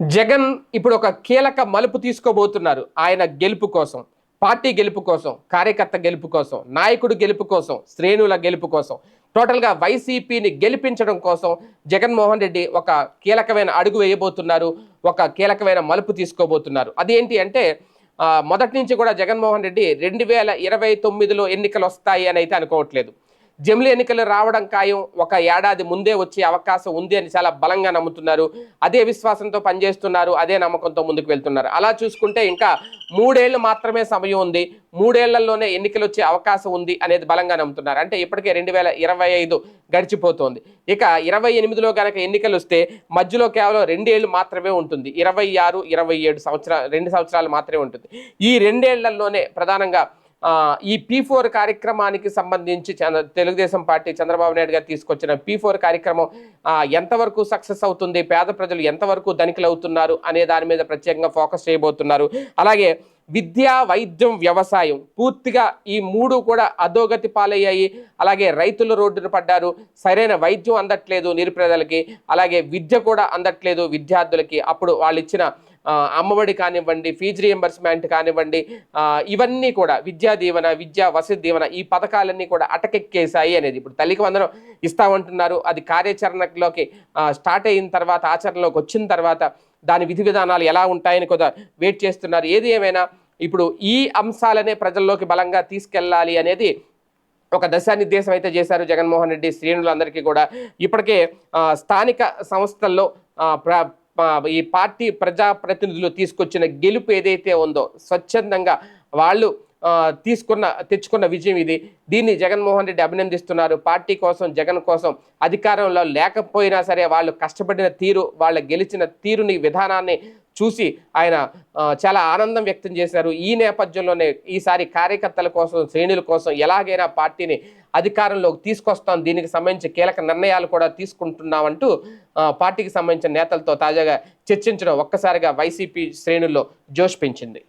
జగన్ ఇప్పుడు ఒక కీలక మలుపు తీసుకోబోతున్నారు ఆయన గెలుపు కోసం పార్టీ గెలుపు కోసం కార్యకర్త గెలుపు కోసం నాయకుడు గెలుపు కోసం శ్రేణుల గెలుపు కోసం. టోటల్గా వైసీపీని గెలిపించడం కోసం జగన్మోహన్ రెడ్డి ఒక కీలకమైన అడుగు వేయబోతున్నారు ఒక కీలకమైన మలుపు తీసుకోబోతున్నారు. అదేంటి అంటే మొదటి నుంచి కూడా జగన్మోహన్ రెడ్డి రెండు వేల ఇరవై తొమ్మిదిలో ఎన్నికలు వస్తాయి అని అయితే అనుకోవట్లేదు. జమిలి ఎన్నికలు రావడం ఖాయం. ఒక ఏడాది ముందే వచ్చే అవకాశం ఉంది అని చాలా బలంగా నమ్ముతున్నారు. అదే విశ్వాసంతో పనిచేస్తున్నారు. అదే నమ్మకంతో ముందుకు వెళ్తున్నారు. అలా చూసుకుంటే ఇంకా మూడేళ్ళు మాత్రమే సమయం ఉంది. మూడేళ్ళలోనే ఎన్నికలు వచ్చే అవకాశం ఉంది అనేది బలంగా నమ్ముతున్నారు. అంటే ఇప్పటికే రెండు వేల ఇరవై ఐదు గడిచిపోతోంది. ఇక ఇరవై ఎనిమిదిలో కనుక ఎన్నికలు వస్తే మధ్యలో కేవలం రెండేళ్ళు మాత్రమే ఉంటుంది. ఇరవై ఆరు ఇరవై ఏడు సంవత్సరాలు రెండు సంవత్సరాలు మాత్రమే ఉంటుంది. ఈ రెండేళ్ళలోనే ప్రధానంగా ఈ పీ ఫోర్ కార్యక్రమానికి సంబంధించి చంద్ర తెలుగుదేశం పార్టీ చంద్రబాబు నాయుడు గారు తీసుకొచ్చిన పీ ఫోర్ కార్యక్రమం ఎంతవరకు సక్సెస్ అవుతుంది? పేద ప్రజలు ఎంతవరకు ధనికులు అవుతున్నారు? అనే దాని మీద ప్రత్యేకంగా ఫోకస్ చేయబోతున్నారు. అలాగే విద్య వైద్యం వ్యవసాయం పూర్తిగా ఈ మూడు కూడా అధోగతి పాలయ్యాయి. అలాగే రైతులు రోడ్డున పడ్డారు. సరైన వైద్యం అందట్లేదు నిరుపేదలకి. అలాగే విద్య కూడా అందట్లేదు విద్యార్థులకి. అప్పుడు వాళ్ళు ఇచ్చిన అమ్మఒడి కానివ్వండి ఫీజు రియంబర్స్మెంట్ కానివ్వండి ఇవన్నీ కూడా విద్యా దీవెన విద్యా వసతి దీవెన ఈ పథకాలన్నీ కూడా అటకెక్కేశాయి అనేది ఇప్పుడు తల్లికి వందనం ఇస్తామంటున్నారు. అది కార్యాచరణలోకి స్టార్ట్ అయిన తర్వాత ఆచరణలోకి వచ్చిన తర్వాత దాని విధి విధానాలు ఎలా ఉంటాయని కూడా వెయిట్ చేస్తున్నారు. ఏది ఏమైనా ఇప్పుడు ఈ అంశాలనే ప్రజల్లోకి బలంగా తీసుకెళ్ళాలి అనేది ఒక దశానిర్దేశం అయితే చేశారు జగన్మోహన్ రెడ్డి శ్రేణులందరికీ కూడా. ఇప్పటికే స్థానిక సంస్థల్లో ఈ పార్టీ ప్రజాప్రతినిధులు తీసుకొచ్చిన గెలుపు ఏదైతే ఉందో స్వచ్ఛందంగా వాళ్ళు తీసుకున్న తెచ్చుకున్న విజయం ఇది. దీన్ని జగన్మోహన్ రెడ్డి అభినందిస్తున్నారు. పార్టీ కోసం జగన్ కోసం అధికారంలో లేకపోయినా సరే వాళ్ళు కష్టపడిన తీరు వాళ్ళ గెలిచిన తీరుని విధానాన్ని చూసి ఆయన చాలా ఆనందం వ్యక్తం చేశారు. ఈ నేపథ్యంలోనే ఈసారి కార్యకర్తల కోసం శ్రేణుల కోసం ఎలాగైనా పార్టీని అధికారంలోకి తీసుకొస్తాం. దీనికి సంబంధించి కీలక నిర్ణయాలు కూడా తీసుకుంటున్నామంటూ పార్టీకి సంబంధించిన నేతలతో తాజాగా చర్చించడం ఒక్కసారిగా వైసీపీ శ్రేణుల్లో జోష్ పెంచింది.